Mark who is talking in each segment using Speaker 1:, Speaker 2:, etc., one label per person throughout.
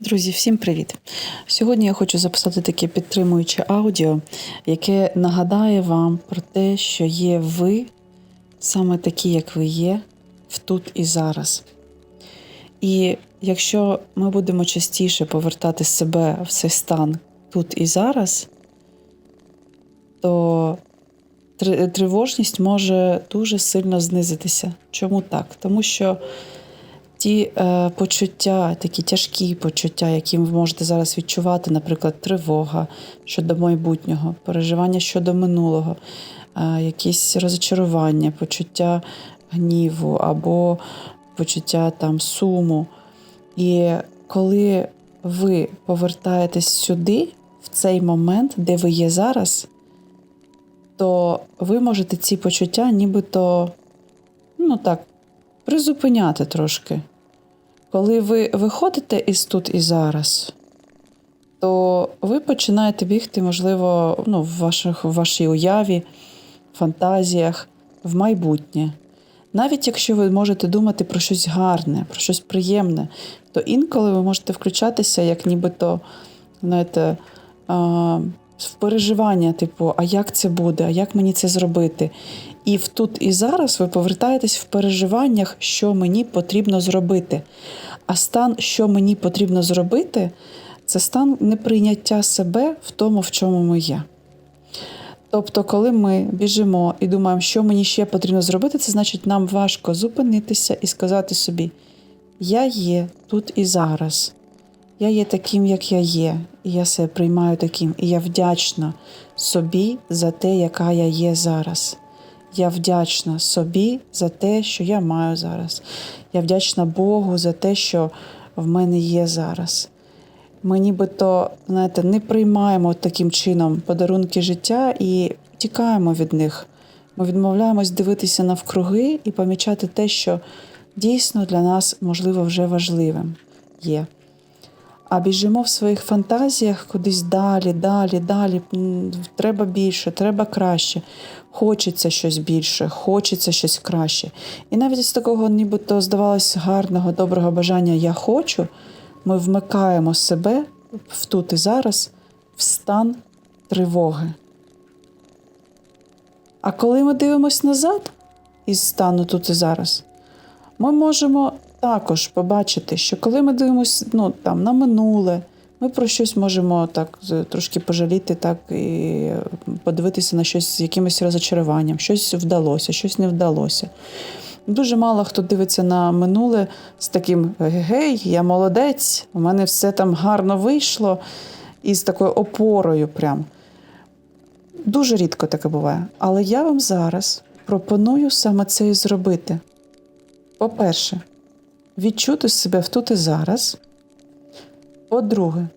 Speaker 1: Друзі, всім привіт! Сьогодні я хочу записати таке підтримуюче аудіо, яке нагадає вам про те, що є ви саме такі, як ви є, в тут і зараз. І якщо ми будемо частіше повертати себе в цей стан тут і зараз, то тривожність може дуже сильно знизитися. Чому так? Тому що ті е, почуття, такі тяжкі почуття, які ви можете зараз відчувати, наприклад, тривога щодо майбутнього, переживання щодо минулого, е, якісь розочарування, почуття гніву або почуття там суму. І коли ви повертаєтесь сюди, в цей момент, де ви є зараз, то ви можете ці почуття нібито, ну так, призупиняти трошки. Коли ви виходите із тут і зараз, то ви починаєте бігти, можливо, ну, в, ваших, в вашій уяві, фантазіях, в майбутнє. Навіть якщо ви можете думати про щось гарне, про щось приємне, то інколи ви можете включатися, як нібито, знаєте, в переживання, типу, а як це буде, а як мені це зробити? І в тут і зараз ви повертаєтесь в переживаннях, що мені потрібно зробити. А стан, що мені потрібно зробити, це стан неприйняття себе в тому, в чому ми є. Тобто, коли ми біжимо і думаємо, що мені ще потрібно зробити, це значить, нам важко зупинитися і сказати собі: Я є тут і зараз. Я є таким, як я є, і я себе приймаю таким, і я вдячна собі за те, яка я є зараз. Я вдячна собі за те, що я маю зараз. Я вдячна Богу за те, що в мене є зараз. Ми нібито, знаєте, не приймаємо таким чином подарунки життя і тікаємо від них. Ми відмовляємось дивитися навкруги і помічати те, що дійсно для нас, можливо, вже важливим є. А біжимо в своїх фантазіях кудись далі, далі, далі. Треба більше, треба краще. Хочеться щось більше, хочеться щось краще. І навіть з такого, нібито здавалось, гарного, доброго бажання я хочу, ми вмикаємо себе в тут і зараз в стан тривоги. А коли ми дивимося назад із стану тут і зараз, ми можемо також побачити, що коли ми дивимося ну, там, на минуле, ми про щось можемо так трошки пожаліти, так і подивитися на щось з якимось розочаруванням, щось вдалося, щось не вдалося. Дуже мало хто дивиться на минуле з таким гей, я молодець, у мене все там гарно вийшло, і з такою опорою прям. Дуже рідко таке буває. Але я вам зараз пропоную саме це і зробити. По-перше, відчути себе в тут і зараз. По-друге,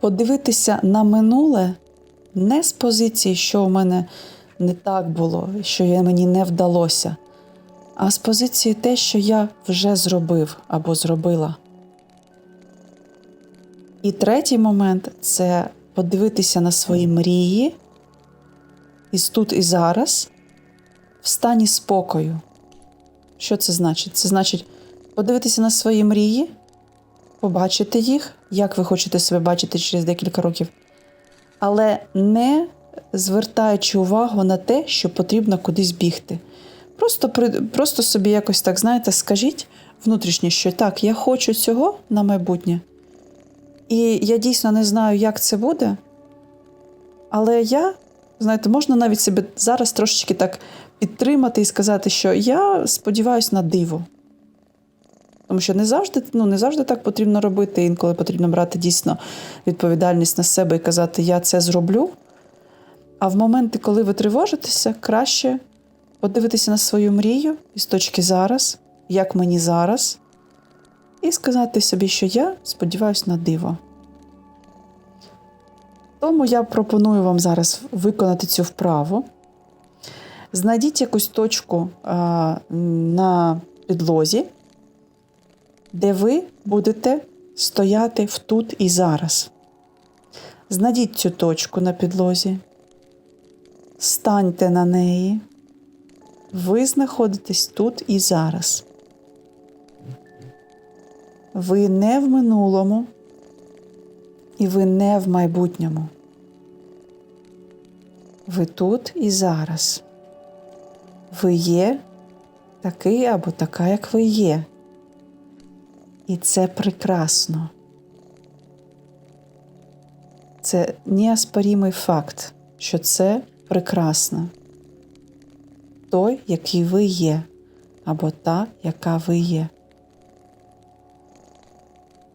Speaker 1: подивитися на минуле не з позиції, що у мене не так було, що мені не вдалося, а з позиції те, що я вже зробив або зробила. І третій момент це подивитися на свої мрії із тут і зараз в стані спокою. Що це значить? Це значить подивитися на свої мрії, побачити їх, як ви хочете себе бачити через декілька років, але не звертаючи увагу на те, що потрібно кудись бігти. Просто, просто собі якось так, знаєте, скажіть внутрішньо, що так, я хочу цього на майбутнє. І я дійсно не знаю, як це буде. Але я, знаєте, можна навіть себе зараз трошечки так підтримати і сказати, що я сподіваюся на диво. Тому що не завжди, ну, не завжди так потрібно робити, інколи потрібно брати дійсно відповідальність на себе і казати, я це зроблю. А в моменти, коли ви тривожитеся, краще подивитися на свою мрію із точки зараз, як мені зараз, і сказати собі, що я сподіваюся на диво. Тому я пропоную вам зараз виконати цю вправу. Знайдіть якусь точку а, на підлозі, де ви будете стояти в тут і зараз. Знайдіть цю точку на підлозі, станьте на неї. Ви знаходитесь тут і зараз. Ви не в минулому і ви не в майбутньому. Ви тут і зараз. Ви є такий або така, як ви є. І це прекрасно. Це неоспорімий факт, що це прекрасно. Той, який ви є, або та, яка ви є.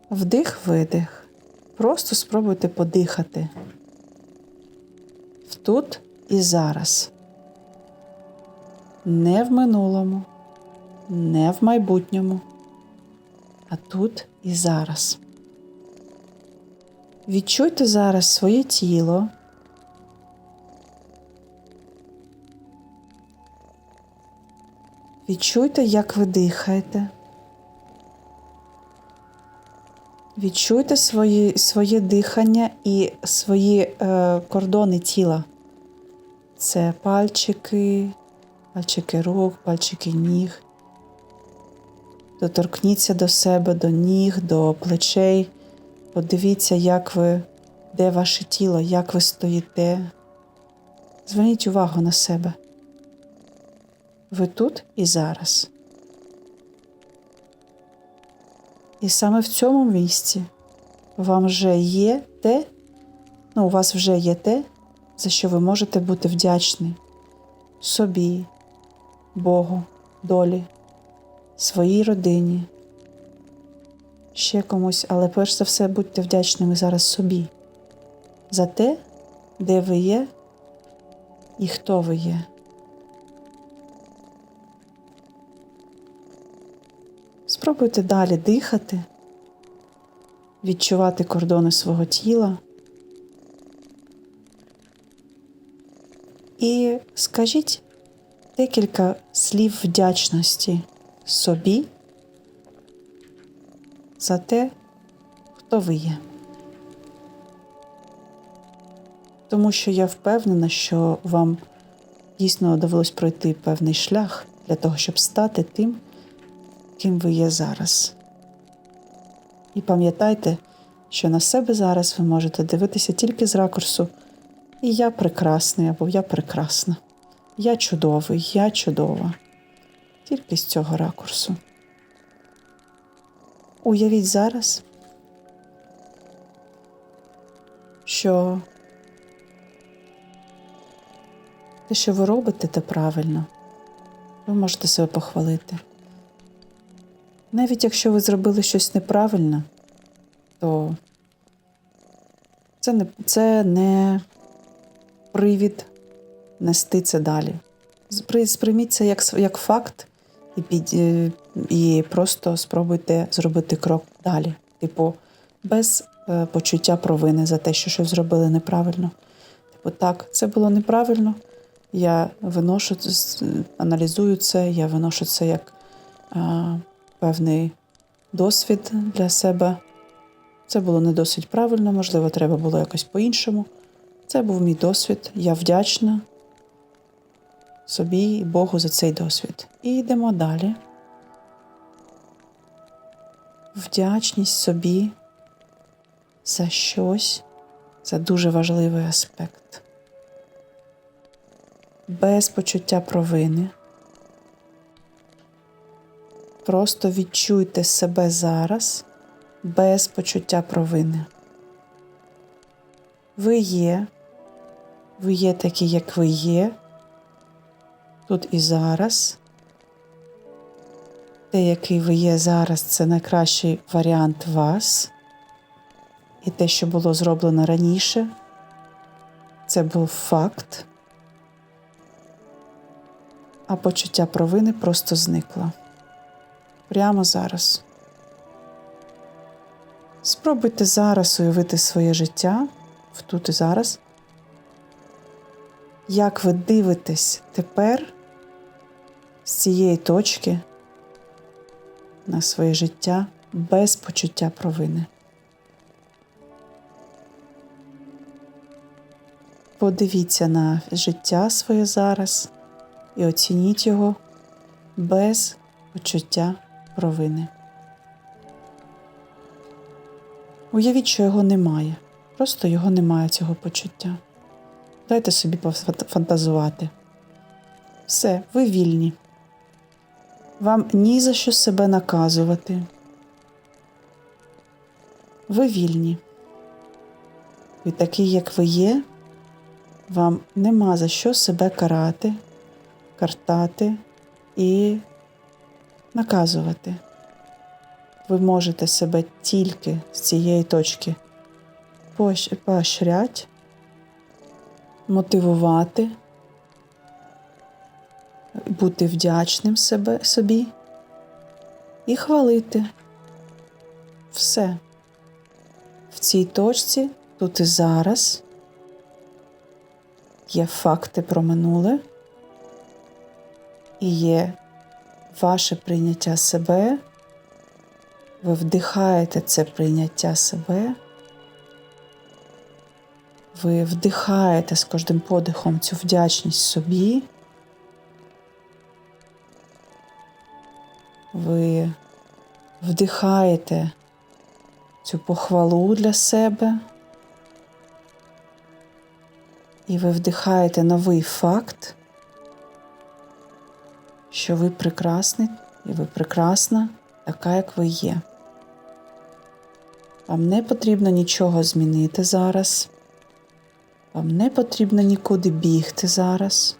Speaker 1: Вдих-видих. Просто спробуйте подихати. Тут і зараз. Не в минулому, не в майбутньому, а тут і зараз. Відчуйте зараз своє тіло. Відчуйте, як ви дихаєте. Відчуйте свої, своє дихання і свої е, кордони тіла. Це пальчики, пальчики рук, пальчики ніг. Доторкніться до себе, до ніг, до плечей. Подивіться, як ви, де ваше тіло, як ви стоїте. Зверніть увагу на себе. Ви тут і зараз. І саме в цьому місці вам вже є те, ну, у вас вже є те, за що ви можете бути вдячні собі, Богу, долі, своїй родині, ще комусь, але перш за все будьте вдячними зараз собі за те, де ви є і хто ви є. Спробуйте далі дихати, відчувати кордони свого тіла. І скажіть декілька слів вдячності собі за те, хто ви є. Тому що я впевнена, що вам дійсно довелось пройти певний шлях для того, щоб стати тим, ким ви є зараз. І пам'ятайте, що на себе зараз ви можете дивитися тільки з ракурсу І я прекрасний або я прекрасна. Я чудовий, я чудова. Тільки з цього ракурсу. Уявіть зараз, що те, що ви робите, те правильно. Ви можете себе похвалити. Навіть якщо ви зробили щось неправильно, то це не, це не привід нести це далі. Сприйміть це як, як факт і, під, е, і просто спробуйте зробити крок далі. Типу, без е, почуття провини за те, що щось зробили неправильно. Типу, так, це було неправильно. Я виношу, аналізую це, я виношу це як а, певний досвід для себе. Це було не досить правильно, можливо, треба було якось по-іншому. Це був мій досвід. Я вдячна собі і Богу за цей досвід. І йдемо далі. Вдячність собі за щось це дуже важливий аспект. Без почуття провини. Просто відчуйте себе зараз без почуття провини. Ви є, ви є такі, як ви є, тут і зараз. Те, який ви є зараз, це найкращий варіант вас. І те, що було зроблено раніше, це був факт, а почуття провини просто зникло. Прямо зараз. Спробуйте зараз уявити своє життя в тут і зараз. Як ви дивитесь тепер з цієї точки на своє життя без почуття провини? Подивіться на життя своє зараз і оцініть його без почуття провини. Уявіть, що його немає. Просто його немає, цього почуття. Дайте собі пофантазувати. Все, ви вільні. Вам ні за що себе наказувати. Ви вільні. Ви такий, як ви є, вам нема за що себе карати, картати і наказувати. Ви можете себе тільки з цієї точки поощряти, мотивувати, бути вдячним себе, собі і хвалити все в цій точці, тут і зараз є факти про минуле і є ваше прийняття себе. Ви вдихаєте це прийняття себе, ви вдихаєте з кожним подихом цю вдячність собі. Ви вдихаєте цю похвалу для себе. І ви вдихаєте новий факт, що ви прекрасний і ви прекрасна, така, як ви є. Вам не потрібно нічого змінити зараз. Вам не потрібно нікуди бігти зараз.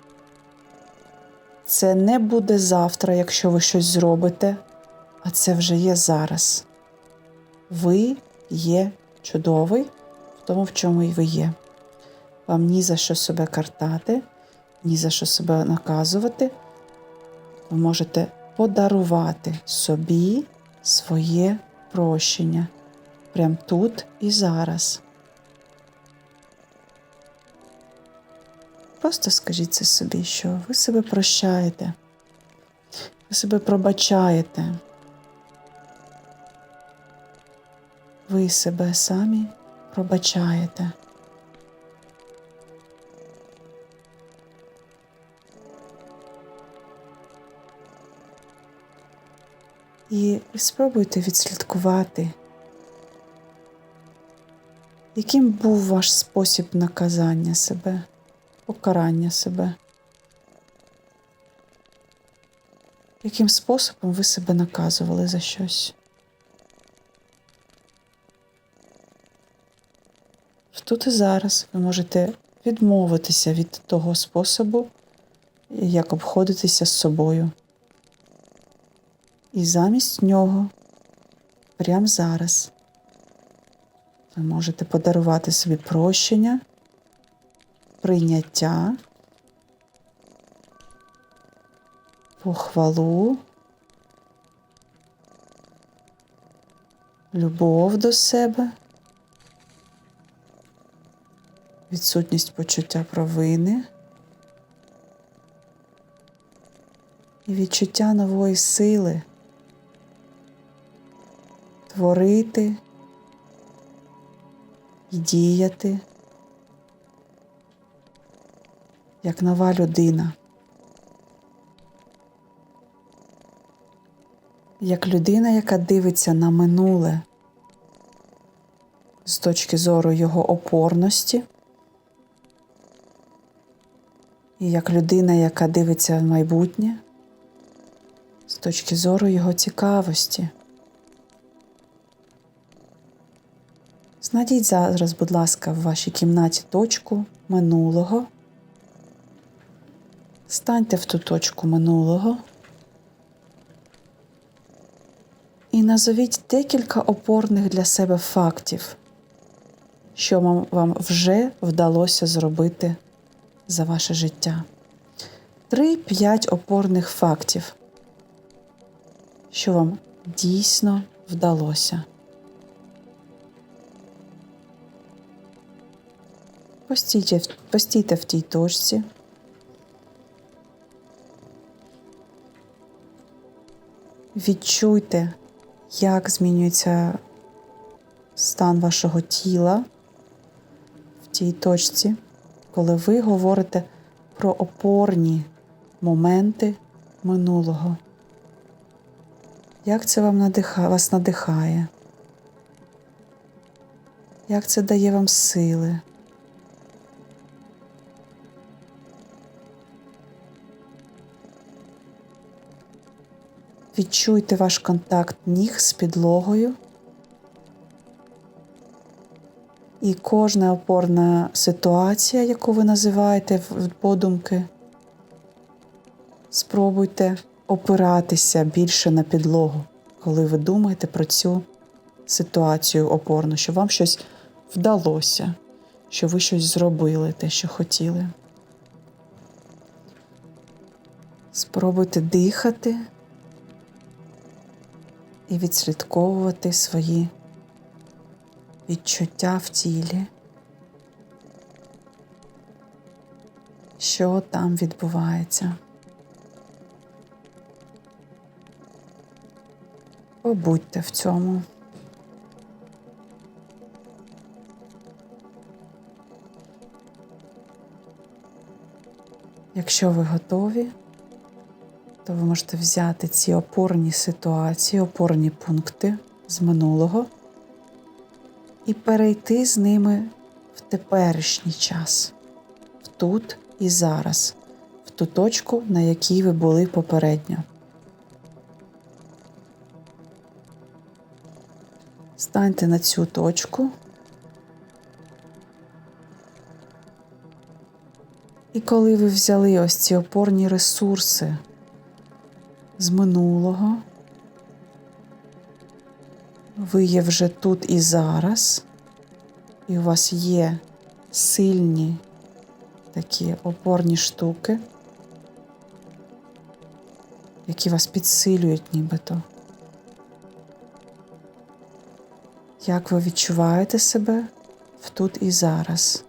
Speaker 1: Це не буде завтра, якщо ви щось зробите, а це вже є зараз. Ви є чудовий в тому, в чому і ви є. Вам ні за що себе картати, ні за що себе наказувати. Ви можете подарувати собі своє прощення прямо тут і зараз. Просто скажіть це собі, що ви себе прощаєте, ви себе пробачаєте. Ви себе самі пробачаєте. І спробуйте відслідкувати, яким був ваш спосіб наказання себе, покарання себе, яким способом ви себе наказували за щось. Тут і зараз ви можете відмовитися від того способу, як обходитися з собою. І замість нього, прямо зараз, ви можете подарувати собі прощення, прийняття, похвалу, любов до себе, відсутність почуття провини. І відчуття нової сили творити і діяти як нова людина, як людина, яка дивиться на минуле з точки зору його опорності, і як людина, яка дивиться в майбутнє з точки зору його цікавості. Знайдіть зараз, будь ласка, в вашій кімнаті точку минулого. Станьте в ту точку минулого і назовіть декілька опорних для себе фактів, що вам, вже вдалося зробити за ваше життя. Три-п'ять опорних фактів, що вам дійсно вдалося. Постійте, постійте в тій точці. Відчуйте, як змінюється стан вашого тіла в тій точці, коли ви говорите про опорні моменти минулого. Як це вам надихає, вас надихає? Як це дає вам сили? Відчуйте ваш контакт ніг з підлогою. І кожна опорна ситуація, яку ви називаєте в подумки, спробуйте опиратися більше на підлогу, коли ви думаєте про цю ситуацію опорну, що вам щось вдалося, що ви щось зробили, те, що хотіли. Спробуйте дихати і відслідковувати свої відчуття в тілі, що там відбувається. Побудьте в цьому. Якщо ви готові, то ви можете взяти ці опорні ситуації, опорні пункти з минулого і перейти з ними в теперішній час, в тут і зараз, в ту точку, на якій ви були попередньо. Станьте на цю точку. І коли ви взяли ось ці опорні ресурси з минулого, ви є вже тут і зараз, і у вас є сильні такі опорні штуки, які вас підсилюють нібито. Як ви відчуваєте себе в тут і зараз?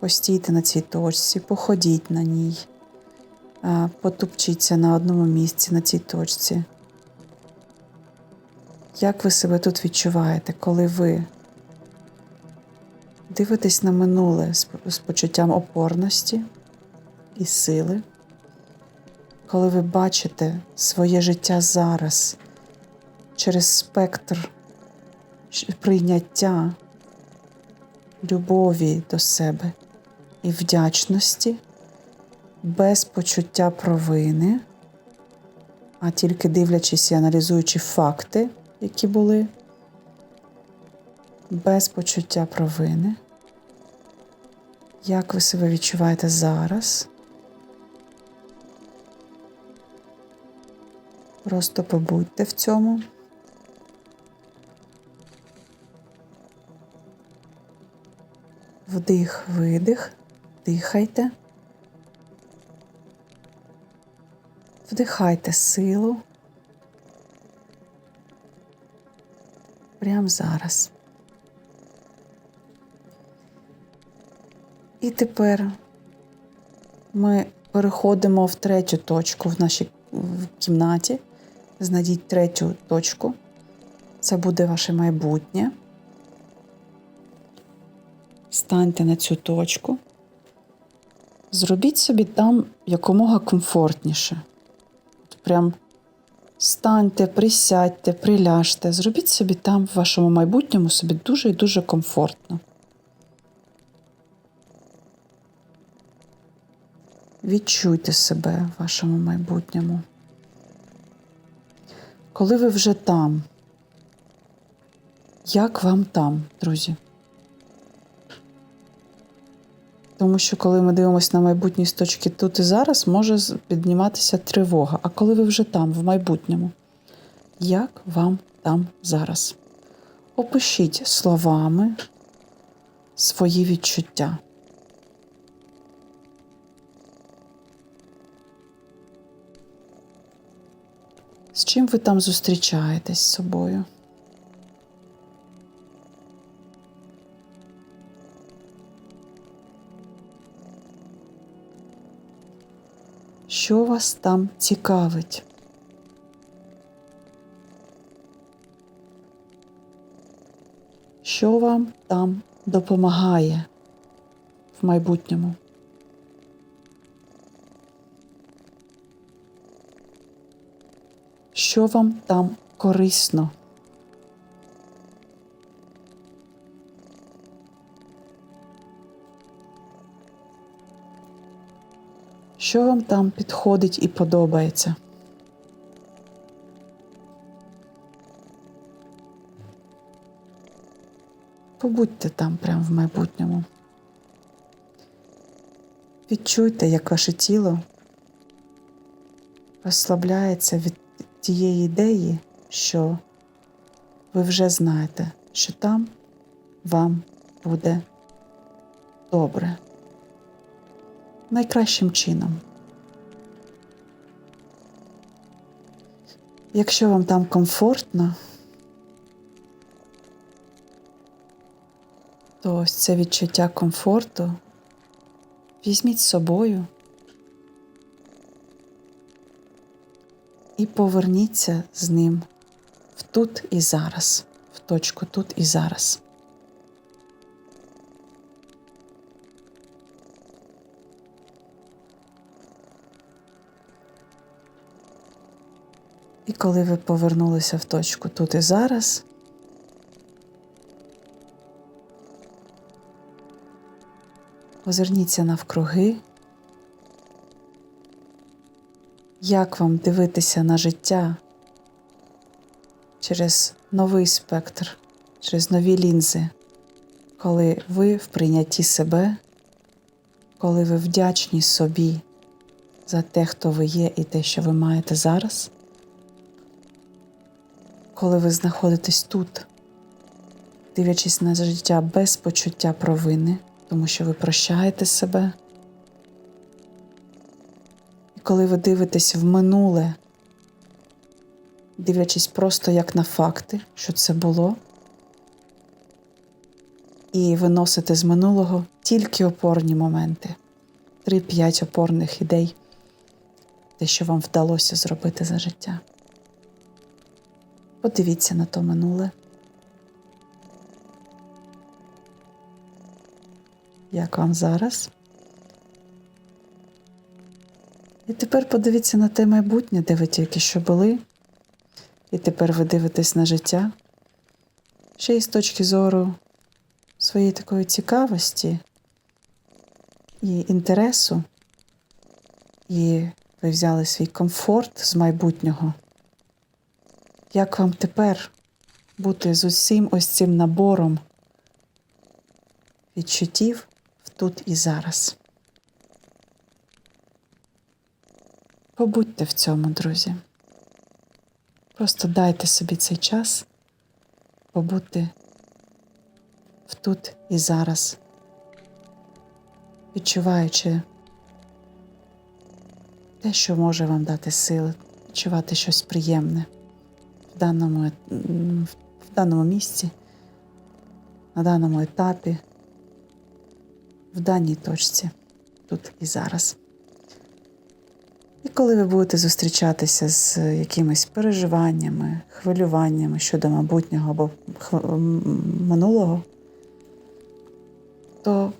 Speaker 1: Постійте на цій точці, походіть на ній, потупчіться на одному місці на цій точці. Як ви себе тут відчуваєте, коли ви дивитесь на минуле з почуттям опорності і сили, коли ви бачите своє життя зараз через спектр прийняття, любові до себе і вдячності, без почуття провини, а тільки дивлячись і аналізуючи факти, які були, без почуття провини. Як ви себе відчуваєте зараз? Просто побудьте в цьому. Вдих, видих, дихайте, вдихайте силу прямо зараз. І тепер ми переходимо в третю точку в нашій кімнаті. Знайдіть третю точку. Це буде ваше майбутнє. Станьте на цю точку. Зробіть собі там якомога комфортніше. Прям станьте, присядьте, приляжте. Зробіть собі там в вашому майбутньому собі дуже і дуже комфортно. Відчуйте себе в вашому майбутньому. Коли ви вже там, як вам там, друзі? Тому що коли ми дивимося на майбутні з точки тут і зараз, може підніматися тривога. А коли ви вже там, в майбутньому, як вам там зараз? Опишіть словами свої відчуття. З чим ви там зустрічаєтесь з собою? Що вас там цікавить? Що вам там допомагає в майбутньому? Що вам там корисно? Що вам там підходить і подобається? Побудьте там прямо в майбутньому. Відчуйте, як ваше тіло розслабляється від тієї ідеї, що ви вже знаєте, що там вам буде добре. Найкращим чином. Якщо вам там комфортно, то ось це відчуття комфорту візьміть з собою і поверніться з ним в тут і зараз, в точку тут і зараз. І коли ви повернулися в точку тут і зараз, озирніться навкруги. Як вам дивитися на життя через новий спектр, через нові лінзи, коли ви в прийнятті себе, коли ви вдячні собі за те, хто ви є і те, що ви маєте зараз, коли ви знаходитесь тут, дивлячись на життя без почуття провини, тому що ви прощаєте себе. І коли ви дивитесь в минуле, дивлячись просто як на факти, що це було, і виносите з минулого тільки опорні моменти, 3-5 опорних ідей, те, що вам вдалося зробити за життя. Подивіться на то минуле. Як вам зараз? І тепер подивіться на те майбутнє, де ви тільки що були. І тепер ви дивитесь на життя ще й з точки зору своєї такої цікавості і інтересу. І ви взяли свій комфорт з майбутнього. Як вам тепер бути з усім ось цим набором відчуттів тут і зараз? Побудьте в цьому, друзі. Просто дайте собі цей час побути в тут і зараз, відчуваючи те, що може вам дати сили, відчувати щось приємне в даному, в даному місці, на даному етапі, в даній точці, тут і зараз. І коли ви будете зустрічатися з якимись переживаннями, хвилюваннями щодо майбутнього або минулого, то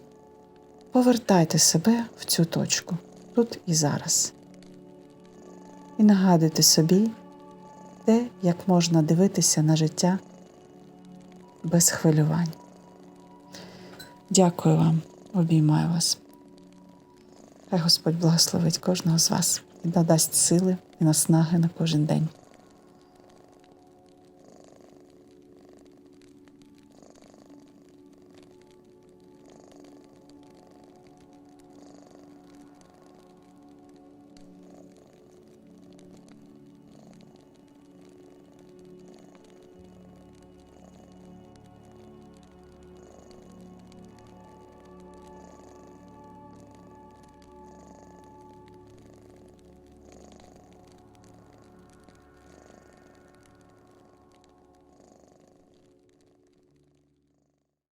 Speaker 1: повертайте себе в цю точку тут і зараз. І нагадуйте собі те, як можна дивитися на життя без хвилювань. Дякую вам, обіймаю вас. Хай Господь благословить кожного з вас і надасть сили і наснаги на кожен день.